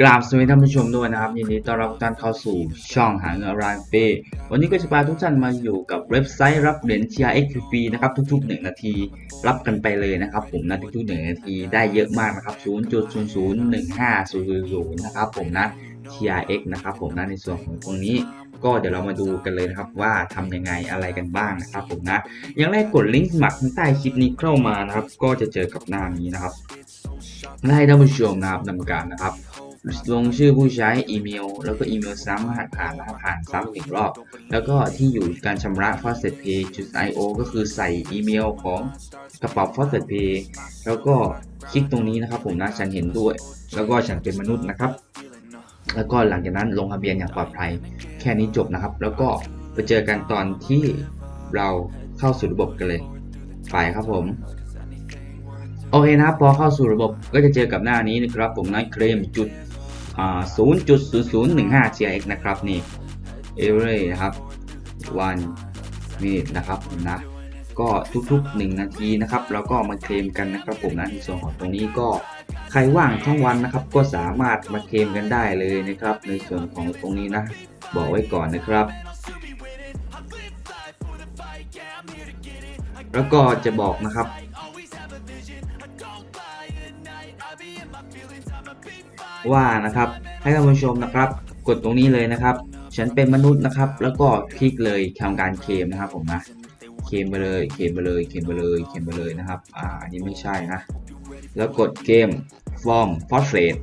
กราบสวัสดีท่านผู้ชมด้วยนะครับยินดีต้อนรับทุกท่านเข้าสู่ช่องหาเงินรายฟรีวันนี้ก็จะพาทุกท่านมาอยู่กับเว็บไซต์รับเหรียญ TRX ฟรีนะครับทุกๆ 1 นาที รับกันไปเลยนะครับ ผมนะทุกๆ 1 นาทีได้เยอะมากนะครับ 0.0015000นะครับผมนะ TRX นะครับผมนะในส่วนของตรงนี้ก็เดี๋ยวเรามาดูกันเลยนะครับว่าทำยังไงอะไรกันบ้างนะครับผมนะอย่างแรกกดลิงก์สมัครข้างใต้คลิปนี้เข้ามานะครับ ก็จะเจอกับหน้านี้นะครับให้ท่านผู้ชมนะครับนำการนะครับ ลงชื่อผู้ใช้อีเมล แล้วก็อีเมลซ้ำรหัสผ่านรหัสผ่านซ้ำหนึ่งรอบ แล้วก็ที่อยู่การชำระ faucet pay io ก็คือใส่อีเมลของกระเป๋า faucet pay แล้วก็คลิกตรงนี้นะครับผมนะฉันเห็นด้วย แล้วก็ฉันเป็นมนุษย์นะครับ แล้วก็หลังจากนั้นลงทะเบียนอย่างปลอดภัย แค่นี้จบนะครับ แล้วก็ไปเจอกันตอนที่เราเข้าสู่ระบบกันเลย ไปครับผมโอเคนะครับพอเข้าสู่ระบบก็จะเจอกับหน้านี้นะครับผมนะเคลมจุด 0.0015 TRX นะครับนี่เอเวอร์นะครับ one minute นะครับนะก็ทุกๆ 1 นาทีนะครับแล้วก็มาเคลมกันนะครับผมนะในส่วนของตรงนี้ก็ใครว่างทั้งวันนะครับ ก็สามารถมาเคลมกันได้เลยนะครับ ในส่วนของตรงนี้นะ บอกไว้ก่อนนะครับ แล้วก็จะบอกนะครับ ว่านะครับให้ท่านผู้ชมนะครับ กดตรงนี้เลยนะครับ ฉันเป็นมนุษย์นะครับ แล้วก็คลิกเลยทำการเคมนะครับผมนะเคมไปเลยเคมไปเลยเคมไปเลยเคมไปเลยนะครับอ่าอันนี้ไม่ใช่นะ แล้วกดเกม form portrait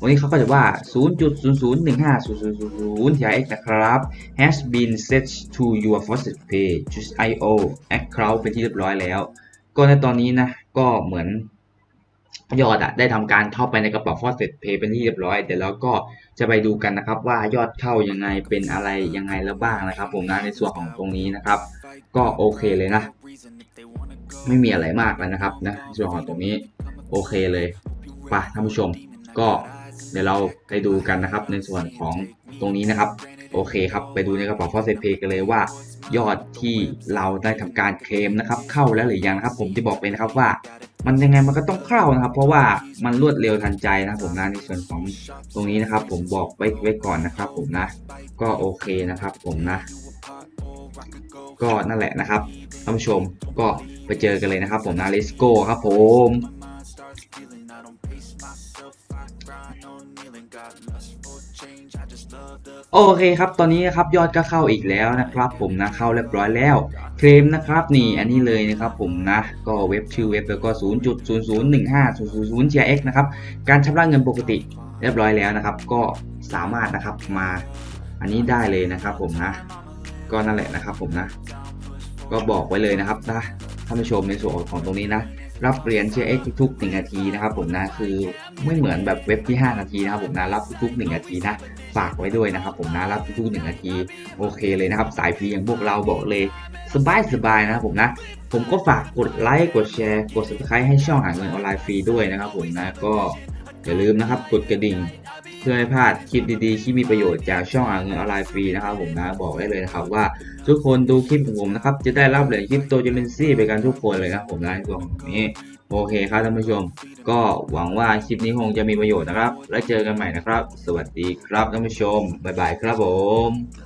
วันนี้เขาก็จะว่า 0.00150000 TRX นะครับ has been set to your faucet pay choose io account เป็นที่เรียบร้อยแล้ว ก็ในตอนนี้นะ ก็เหมือน ยอดอะได้ทำการเข้าไปในกระเป๋า faucet pay เป็นที่เรียบร้อยเดี๋ยวเราก็จะไปดูกันนะครับ ว่ายอดเข้ายังไงเป็นอะไรยังไงแล้วบ้างนะครับ ผมนะในส่วนของตรงนี้นะครับ ก็โอเคเลยนะ ไม่มีอะไรมากแล้วนะครับนะส่วนของตรงนี้โอเคเลยไปท่านผู้ชม ก็เดี๋ยวเราไปดูกันนะครับ ในส่วนของตรงนี้นะครับ โอเคครับ ไปดูในกระเป๋า faucet pay กันเลยว่า ยอดที่เราได้ทำการเคลมนะครับ เข้าแล้วหรือยังนะครับ ผมจะบอกเลยนะครับว่า มันยังไงมันก็ต้องเข้านะครับ เพราะว่ามันรวดเร็วทันใจนะผมนะในส่วนของตรงนี้นะครับ ผมบอกไว้ไว้ก่อนนะครับ ผมนะ ก็โอเคนะครับ ผมนะ ก็นั่นแหละนะครับท่านผู้ชมก็ไปเจอกันเลยนะครับ ผมนะ let's go ครับ ผม โอเคครับ ตอนนี้นะครับยอดก็เข้าอีกแล้วนะครับ ผมนะเข้าเรียบร้อยแล้ว เคลมนะครับนี่อันนี้เลยนะครับผมนะก็เว็บชื่อเว็บแล้วก็ 0.0015000 TRX นะครับการชำระเงินปกติเรียบร้อยแล้วนะครับ ก็สามารถนะครับมาอันนี้ได้เลยนะครับผมนะ ก็นั่นแหละนะครับผมนะ ก็บอกไว้เลยนะครับนะท่านผู้ชมในส่วนของตรงนี้นะ รับเหรียญ TRX ทุกๆ1นาทีนะครับผมนะคือไม่เหมือนแบบเว็บที่ 5 นาทีนะครับผมนะรับทุกๆ 1 นาทีนะฝากไว้ด้วยนะครับผมนะรับทุกๆ 1 นาทีโอเคเลยนะครับสายฟรีอย่างพวกเราบอกเลยสบายสบายๆนะครับผมนะผมก็ฝากกดไลค์กดแชร์ กด subscribe ให้ช่องหาเงินออนไลน์ฟรีด้วยนะครับผมนะก็อย่าลืมนะครับกดกระดิ่ง พื่อไม่พลาดคลิปดีๆที่มีประโยชน์จากช่องอาเงินออนไลน์ฟรีนะครับผมนะบอกได้เลยนะครับว่าทุกคนดูคลิปของผมนะครับจะได้รับเหรียญคริปโตเจเนซี่ไปกันทุกคนเลยนะผมนะในส่วนของนี้โอเคครับท่านผู้ชม ก็หวังว่าคลิปนี้คงจะมีประโยชน์นะครับ แล้วเจอกันใหม่นะครับ สวัสดีครับท่านผู้ชมบ๊ายบายครับผม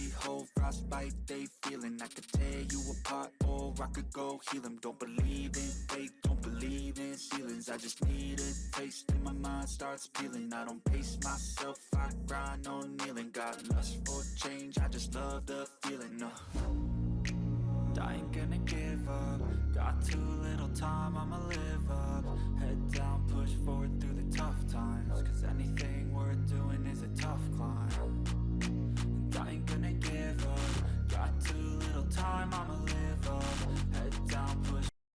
Behold, frostbite they feeling. I could tear you apart, or I could go heal them Don't believe in fate, don't believe in ceilings. I just need a taste, and my mind starts peeling. I don't pace myself, I grind on kneeling. Got lust for change, I just love the feeling. Uh. I ain't gonna give up. Got too little time, I'ma live up. Head down, push forward through the tough times. Cause anything